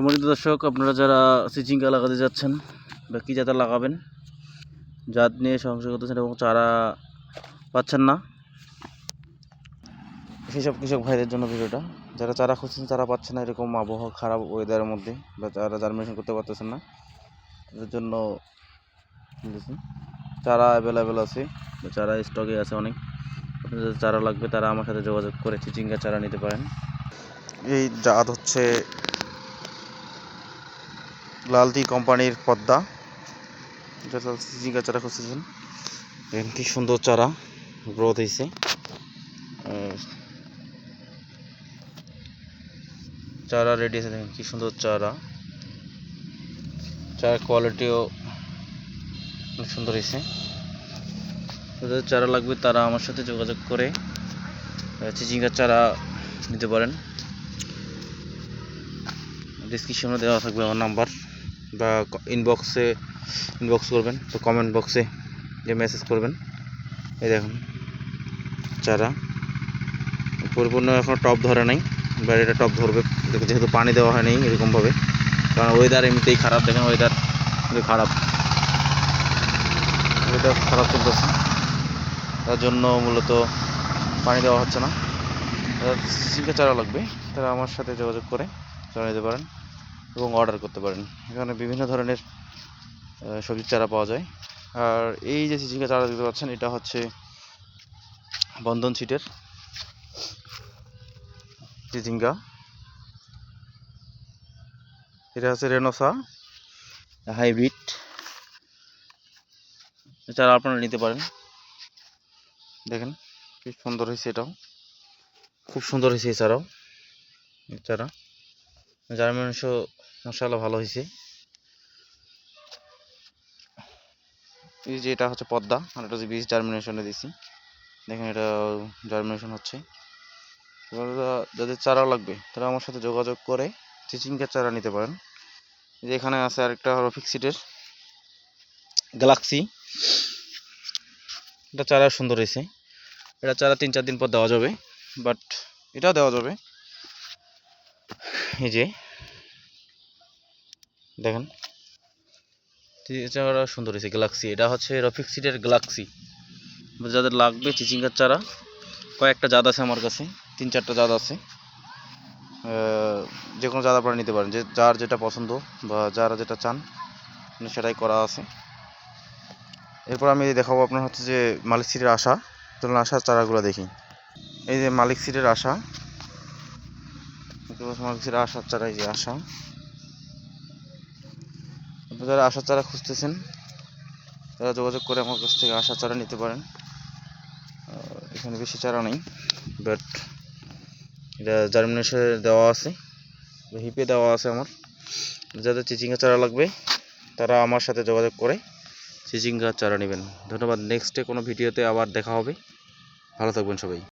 সম্মানিত দর্শক, আপনারা যারা চিচিঙ্গা লাগাতে যাচ্ছেন বা কী জাতের লাগাবেন, জাত নিয়ে সংশয় করতেছেন এবং চারা পাচ্ছেন না সেসব কৃষক ভাইদের জন্য ভিডিওটা। যারা চারা খুঁজছেন, চারা পাচ্ছে না, এরকম আবহাওয়া খারাপ ওয়েদারের মধ্যে বা যারা জার্মিনেশন করতে পারতেছেন না, তাদের জন্য চারা অ্যাভেলেবেল আছে চারা স্টকে আছে অনেক। আপনাদের চারা লাগবে, তারা আমার সাথে যোগাযোগ করে চিচিঙ্গা চারা নিতে পারেন। এই জাত হচ্ছে লালতি কোম্পানির পদ্মা। যেটা চারা খুঁজতেছেন। দেখেন কি সুন্দর চারা গ্রোথ হয়েছে চারা রেডি আছে, দেখেন কি সুন্দর চারা। চারার কোয়ালিটিও অনেক সুন্দর হয়েছে যাদের চারা লাগবে, তারা আমার সাথে যোগাযোগ করে চিচিঙ্গার চারা নিতে পারেন। ডিসক্রিপশনে দেওয়া থাকবে আমার নাম্বার বা ইনবক্সে ইনবক্স করবেন, তো কমেন্ট বক্সে যে মেসেজ করবেন। এই দেখুন, চারা। পরিপূর্ণ এখন টপ ধরে নাই, এবার এটা টপ ধরবে। যেহেতু পানি দেওয়া হয়নি এরকমভাবে, কারণ ওয়েদার এমনিতেই খারাপ, দেখেন ওয়েদার কিন্তু খারাপ। ওয়েদার খারাপ চলতেছে, তার জন্য মূলত পানি দেওয়া হচ্ছে না। সিঙ্কা চারা লাগবে, তারা আমার সাথে যোগাযোগ করে চারা নিতে পারেন। এবং অর্ডার করতে পারেন। এখানে বিভিন্ন ধরনের সবজির চারা পাওয়া যায়। আর এই যে চিচিঙ্গা চারা দিতে পাচ্ছেন, এটা হচ্ছে বন্ধন সিটের চিচিঙ্গা এটা হচ্ছে রেনোসা হাইব্রিড। চারা আপনারা নিতে পারেন। দেখেন, কি সুন্দর হয়েছে এটাও। খুব সুন্দর হয়েছে এছাড়াও চারা। জার্মানিশো মশালা ভালো হয়েছে এই যে এটা হচ্ছে পদ্মা, আর এটা হচ্ছে বীজ জার্মিনেশনে দিছি। দেখেন এটা জার্মিনেশন হচ্ছে। এবার যাদের চারা লাগবে, তারা আমার সাথে যোগাযোগ করে চিচিঙ্গার চারা নিতে পারেন। যে এখানে আছে আরেকটা রফিক সিটের গ্যালাক্সি এটা চারা সুন্দর হয়েছে এটা চারা তিন চার দিন পর দেওয়া যাবে বাট এটাও দেওয়া যাবে। এই যে দেখেন। চারা সুন্দর হয়েছে গ্যালাক্সি এটা হচ্ছে রফিক সিটের গ্যালাক্সি যাদের লাগবে চিচিঙ্গার চারা, কয়েকটা জাত আছে আমার কাছে, তিন চারটা জাত আছে। যে কোনো জাত আপনারা নিতে পারেন, যে যার যেটা পছন্দ বা যারা যেটা চান মানে সেটাই করা আছে। এরপর আমি দেখাবো আপনার হচ্ছে যে মালিক সিটের আশা, চলুন আশার চারাগুলো দেখি। এই যে মালিক সিটের আশা মালিক সিটের আশার চারা, এই যে আশা। যারা আশার চারা খুঁজতেছেন, তারা যোগাযোগ করে আমার কাছ থেকে আশা চারা নিতে পারেন। এখানে বেশি চারা নেই বাট এটা জার্মিনেশন দেওয়া আছে, হিপে দেওয়া আছে আমার। যাদের চিচিঙ্গা চারা লাগবে, তারা আমার সাথে যোগাযোগ করে চিচিঙ্গা চারা নেবেন। ধন্যবাদ নেক্সটে কোনো ভিডিওতে আবার দেখা হবে। ভালো থাকবেন সবাই।